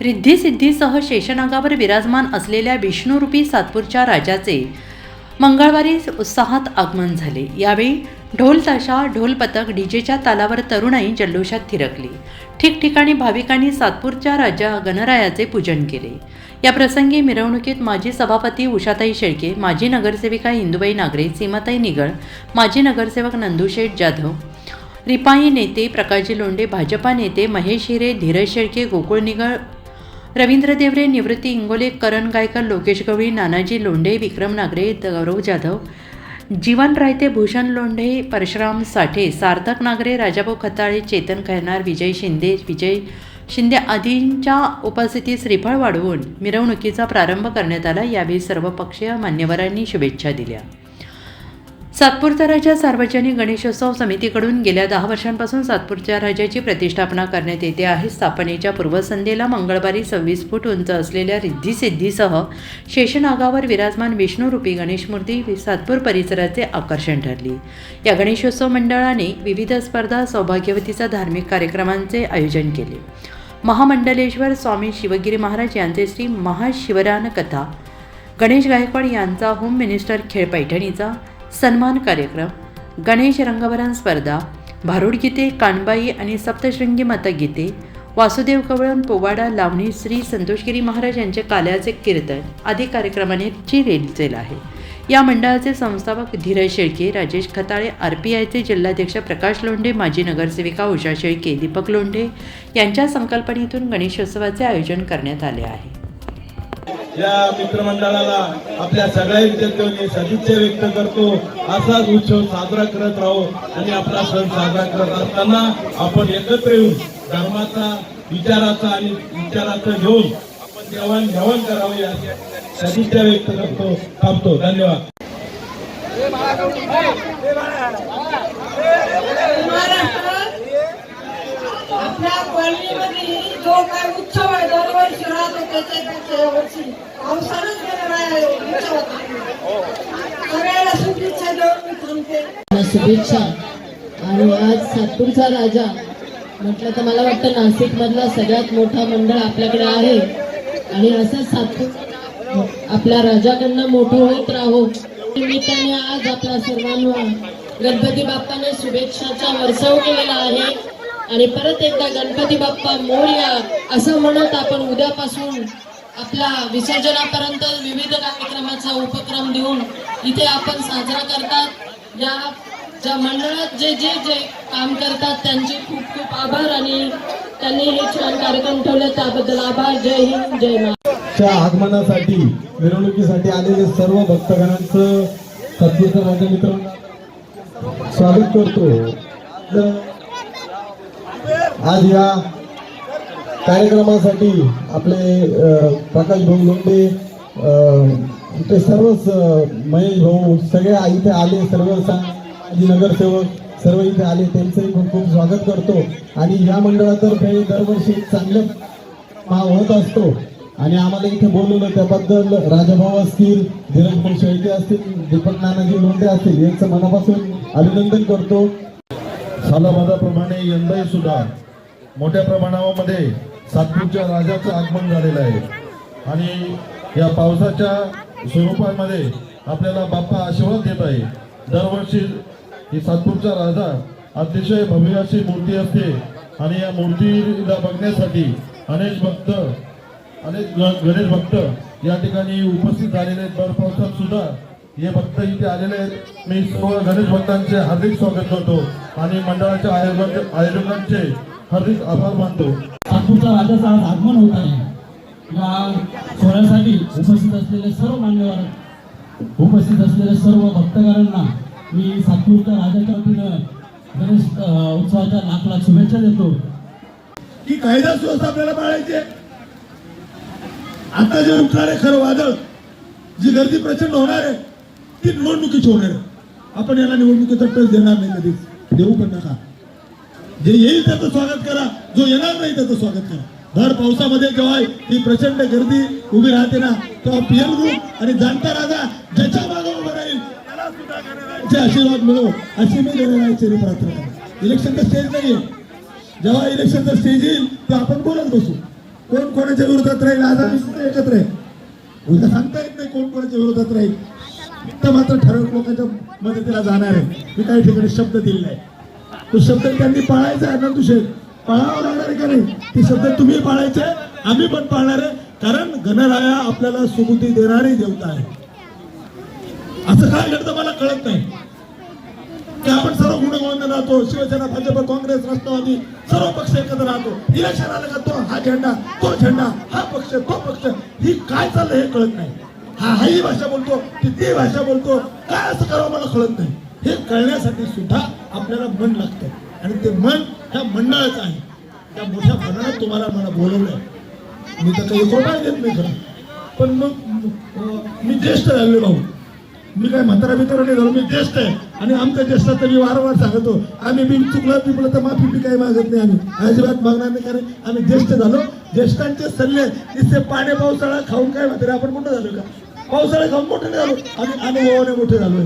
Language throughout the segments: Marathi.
रिद्धिसिद्धीसह शेषनागावर विराजमान असलेल्या विष्णुरूपी सातपूरच्या राजाचे मंगळवारी उत्साहात आगमन झाले. यावेळी ढोल ताशा ढोल पथक डीजेच्या तालावर तरुणाई जल्लोषात थिरकली. ठिकठिकाणी भाविकांनी सातपूरच्या राजा गणरायाचे पूजन केले. या प्रसंगी मिरवणुकीत माजी सभापती उषाताई शेळके माजी नगरसेविका हिंदुबाई नागरे सीमाताई निगळ माजी नगरसेवक नंदुशेठ जाधव रिपाई नेते प्रकाशजी लोंडे भाजपा नेते महेश हिरे धीरज शेळके गोकुळ निगळ रवींद्र देवरे निवृत्ती इंगोले करण गायकर लोकेश गवळी नानाजी लोंढे विक्रम नागरे गौरव जाधव जीवन रायते भूषण लोंढे परशुराम साठे सार्थक नागरे राजाभाऊ खताळे चेतन खैरनार विजय शिंदे विजय शिंदे आदींच्या उपस्थितीत श्रीफळ वाढवून मिरवणुकीचा प्रारंभ करण्यात आला. यावेळी सर्व पक्षीय मान्यवरांनी शुभेच्छा दिल्या. सातपूरचा राजा सार्वजनिक गणेशोत्सव समितीकडून गेल्या दहा वर्षांपासून सातपूरच्या राजाची प्रतिष्ठापना करण्यात येते आहे. स्थापनेच्या पूर्वसंध्येला मंगळवारी सव्वीस फूट उंच असलेल्या रिद्धिसिद्धीसह शेषनागावर विराजमान विष्णुरूपी गणेशमूर्ती सातपूर परिसराचे आकर्षण ठरली. या गणेशोत्सव मंडळाने विविध स्पर्धा सौभाग्यवतीचा धार्मिक कार्यक्रमांचे आयोजन केले. महामंडलेश्वर स्वामी शिवगिरी महाराज यांचे श्री महाशिवरान कथा गणेश गायकवाड यांचा होम मिनिस्टर खेळ पैठणीचा सन्मान कार्यक्रम गणेश रंगभरण स्पर्धा भारुडगीते कानबाई आणि सप्तशृंगी मतगीते वासुदेव कवळण पोवाडा लावणी श्री संतोषगिरी महाराज यांचे काल्याचे कीर्तन आदी कार्यक्रमांची रेलचेल आहे. या मंडळाचे संस्थापक धीरज शेळके राजेश खताळे आर पी आयचे जिल्हाध्यक्ष प्रकाश लोंढे माजी नगरसेविका उषा शेळके दीपक लोंढे यांच्या संकल्पनेतून गणेशोत्सवाचे आयोजन करण्यात आले आहे. या मित्रमंडळाला आपल्या सगळ्या विद्यार्थ्यांनी सदिच्छा व्यक्त करतो. असाच उत्सव साजरा करत राहू आणि आपला सण साजरा करत असताना आपण एकत्र येऊन धर्माचा विचाराचा आणि विचाराचा घेऊन आपण देवाण घेवाण करावे अशी सदिच्छा व्यक्त करतो थांबतो. धन्यवाद. आपल्या कॉलनीमध्ये जो काय उत्सव आहे दरवर्षी राहतो त्याच्यापेक्षा यावर्षी पावसानंच गेलेला आहे हो, उत्सवात सगळ्याला शुभेच्छा देऊन मी थांबते. शुभेच्छा. आणि आज सातपूरचा राजा म्हटलं तर मला वाटतं नाशिक मधला सगळ्यात मोठा मंडळ आपल्याकडे आहे. आणि असं सातपूर आपल्या राजाकडनं मोठं होत राहो. निमित्ताने आज आपल्या सर्वांना गणपती बाप्पाने शुभेच्छाचा वर्षाव केलेला आहे. आणि परत एकदा गणपती बाप्पा मोर्या असं म्हणत आपण उद्यापासून आपला विसर्जनापर्यंत विविध कार्यक्रमाचा उपक्रम देऊन इथे आपण साजरा करतात. या ज्या मंडळात जे जे जे काम करतात त्यांचे खूप खूप आभार आणि त्यांनी हे छान कार्यक्रम ठेवले. त्याबद्दल आभार. जय हिंद जय महाराष्ट्र. आगमनासाठी मिरवणुकीसाठी आलेले सर्व भक्तगणांचं सद्गुरूचं माझ्या मित्रांना स्वागत करतो. आज या कार्यक्रमासाठी आपले प्रकाश भाऊ लोंडे ते सर्वच महेश भाऊ सगळे इथे आले सर्व सा- माजी नगरसेवक सर्व इथे आले त्यांचंही खूप खूप स्वागत करतो. आणि या मंडळातर्फे दरवर्षी चांगलं हा होत असतो. आणि आम्हाला इथे बोलवलं त्याबद्दल राजाभाऊ असतील धीरज भाऊ शेळके असतील दीपक नानाजी लोंढे असतील यांचं मनापासून अभिनंदन करतो. सालाबादाप्रमाणे यंदाही सुद्धा मोठ्या प्रमाणामध्ये सातपूरच्या राजाचं आगमन झालेलं आहे. आणि या पावसाच्या स्वरूपामध्ये आपल्याला बाप्पा आशीर्वाद देत आहे. दरवर्षी ही सातपूरचा राजा अतिशय भव्य अशी मूर्ती असते. आणि या मूर्तीला बघण्यासाठी अनेक भक्त अनेक ग- गणेश भक्त या ठिकाणी उपस्थित झालेले आहेत. भर पावसात सुद्धा हे भक्त इथे आलेले आहेत. मी सर्व गणेश भक्तांचे हार्दिक स्वागत करतो. आणि मंडळाच्या आयोजक आयोजकांचे हार्दिक आभार मानतो. नागपूरचा राजाचं आज आगमन होत आहे. या सोहळ्यासाठी उपस्थित असलेले सर्व मान्यवर उपस्थित असलेल्या सर्व भक्तगणांना मी सातपूरच्या राजाच्या वतीनं गणेश उत्सवाच्या लाख लाख शुभेच्छा देतो. की कायदा सुव्यवस्था आपल्याला पाळायची आता जे उठणारे खरं वादळ जी गर्दी प्रचंड होणार आहे ती निवडणुकीची होणार आहे. आपण याला निवडणुकीचा टच देणार नाही कधीच. देऊ पण नका. जे येईल त्याचं स्वागत करा. जो येणार नाही त्याचं स्वागत करा. भर पावसामध्ये जेव्हा ही प्रचंड गर्दी उभी राहते ना तेव्हा पीएम ग्रुप आणि जाणता राजा ज्याच्या मागे उभं राहील त्याला आशीर्वाद मिळो अशी मी गणरायाची प्रार्थना करतो. इलेक्शनचं स्टेज नाहीये. जेव्हा इलेक्शनचं स्टेज येईल तेव्हा आपण बोलत बसू. कोण कोणाच्या विरोधात राहील आज आम्ही सुद्धा एकत्र आहे. उद्या सांगता येत नाही कोण कोणाच्या विरोधात राहील. तर मात्र ठराविक लोकांच्या मदतीला जाणार आहे. मी काही ठिकाणी शब्द दिले नाही तो शब्द त्यांनी पाळायचा आहे ना तुझे पाळावं लागणार का नाही? ते शब्द तुम्ही पाळायचे आम्ही पण पाळणार आहे. कारण गणराया आपल्याला सुबुद्धी देणारी देवता आहे. असं काय घडतं मला कळत नाही. की आपण सर्व गुणगोविंद राहतो शिवसेना भाजप काँग्रेस राष्ट्रवादी सर्व पक्ष एकत्र राहतो. इलेक्शन आलं का तो हा झेंडा तो झेंडा हा पक्ष तो पक्ष. ही काय चाललंय हे कळत नाही. हा हाही भाषा बोलतो ती ती भाषा बोलतो. काय असं करावं मला कळत नाही. हे कळण्यासाठी सुद्धा आपल्याला मन लागतं. आणि ते मन ह्या मंडळाचं आहे. त्या मोठ्या मनानं तुम्हाला मला बोलवलंय. मी तर काही कोणाला देत नाही खरं. पण मग मी ज्येष्ठ झालेलो भाऊ मी काय म्हातारा बितारा नाही झालो मी ज्येष्ठ आहे. आणि आमच्या ज्येष्ठाचं मी वारंवार सांगतो आम्ही बी चुकलं पिपलं तर माफी बी काही मागत नाही आम्ही. अजिबात मागणार नाही कारण आम्ही ज्येष्ठ झालो. ज्येष्ठांचे सल्ले तिथे पाणी पावसाळा खाऊन काय म्हातारे आपण मोठं झालो का? पावसाळा खाऊन मोठं नाही झालो. आम्ही अनुभवाने मोठे झालोय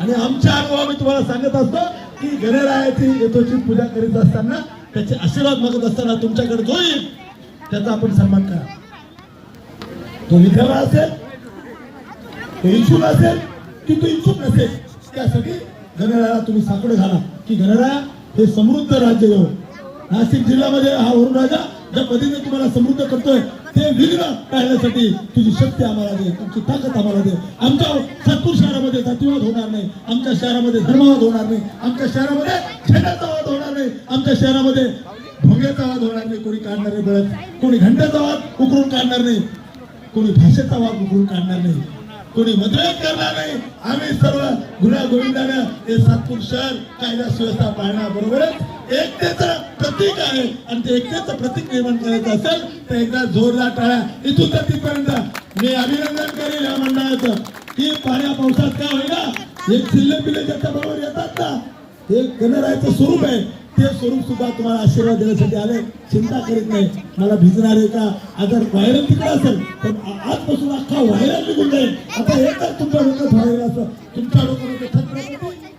आणि आमच्या अनुभव मी तुम्हाला सांगत असतो की गणरायाची येतोची पूजा करीत असताना त्याचे आशीर्वाद मागत असताना तुमच्याकडे जो येईल त्याचा आपण सन्मान करा. तो विधवा असेल तो इच्छुक असेल की तो इच्छुक नसेल त्यासाठी गणरायाला तुम्ही साकडे घाला. की गणराया हे समृद्ध राज्य येऊ. नाशिक जिल्ह्यामध्ये हा वरुण राजा ज्या पद्धतीने तुम्हाला समृद्ध करतोय ते विघ्न टाळण्यासाठी तुझी शक्ती आम्हाला दे तुमची ताकद आम्हाला दे. आमच्या सातपूर शहरामध्ये जातीवाद होणार नाही आमच्या शहरामध्ये धर्मवाद होणार नाही आमच्या शहरामध्ये छेड्याचा वाद होणार नाही आमच्या शहरामध्ये भोग्याचा वाद होणार नाही कोणी काढणार नाही बळत कोणी घंट्याचा वाद उकरून काढणार नाही कोणी भाषेचा वाद उकरून काढणार नाही. कोणी मतभेद करणार नाही. आम्ही सर्व गुन्हा गोविंदानं हे सातपूर शहर कायदा सुव्यवस्था पाळण्याबरोबरच एकतेचं प्रतीक आहे. आणि ते एकतेचं प्रतीक निर्माण करायचं असेल तर एकदा जोरदार टाळ्या इथून तर तिथपर्यंत. मी अभिनंदन करेल या मंडळाचं. की पाण्या पावसात का होईना? एक चिल्ले पिल्ले ज्याच्या बरोबर येतात ना? हे गणरायाचं स्वरूप आहे. ते स्वरूप सुद्धा तुम्हाला आशीर्वाद देण्यासाठी आले. चिंता करीत नाही. मला भिजणार आहे का? आजार व्हायरल तिकडे असेल पण आजपासून अख्खा व्हायरल निघून जाईल. आता हे तर तुमच्या डोक्यात व्हायरल असं तुमच्या डोक्यामध्ये छत्रपती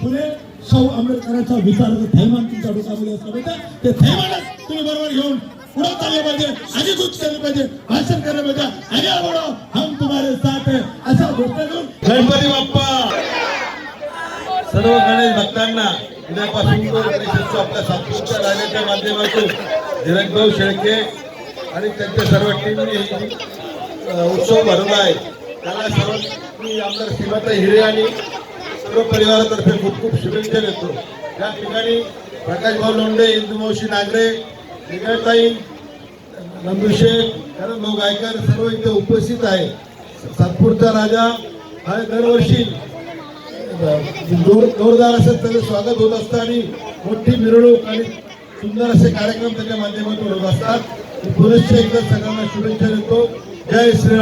फुले शाहू आंबेडकरांचा विचार थैमान तुमच्या डोक्यामध्ये असला बेटा ते थैमानच तुम्ही बरोबर घेऊन पुढे चालले पाहिजे. आधी दूध केले पाहिजे. भाषण केलं पाहिजे. आगे आवडो हम तुम्हारे साथ आहे अशा गोष्ट घेऊन गणपती बाप्पा! सर्व गणेश भक्तांना उद्यापासून तो आपल्या सातपूरच्या राजाच्या माध्यमातून धीरजभाऊ शेळके आणि त्यांच्या सर्व टीमने उत्सव भरवला आहे. त्याला सर्व मी आमदार सीमाता हिरे आणि सर्व परिवारातर्फे खूप खूप शुभेच्छा देतो. या ठिकाणी प्रकाशभाऊ लोंढे इंदुमावशी नागरे निगळताई नंदुशेख भाऊ गायकर सर्व इथे उपस्थित आहे. सातपूरचा राजा हा दरवर्षी जोर जोरदार असं त्याचं स्वागत होत असतं आणि मोठी मिरवणूक आणि सुंदर असे कार्यक्रम त्याच्या माध्यमातून होत असतात. पुनश्च एकदा सगळ्यांना शुभेच्छा देतो. जय श्रीराम.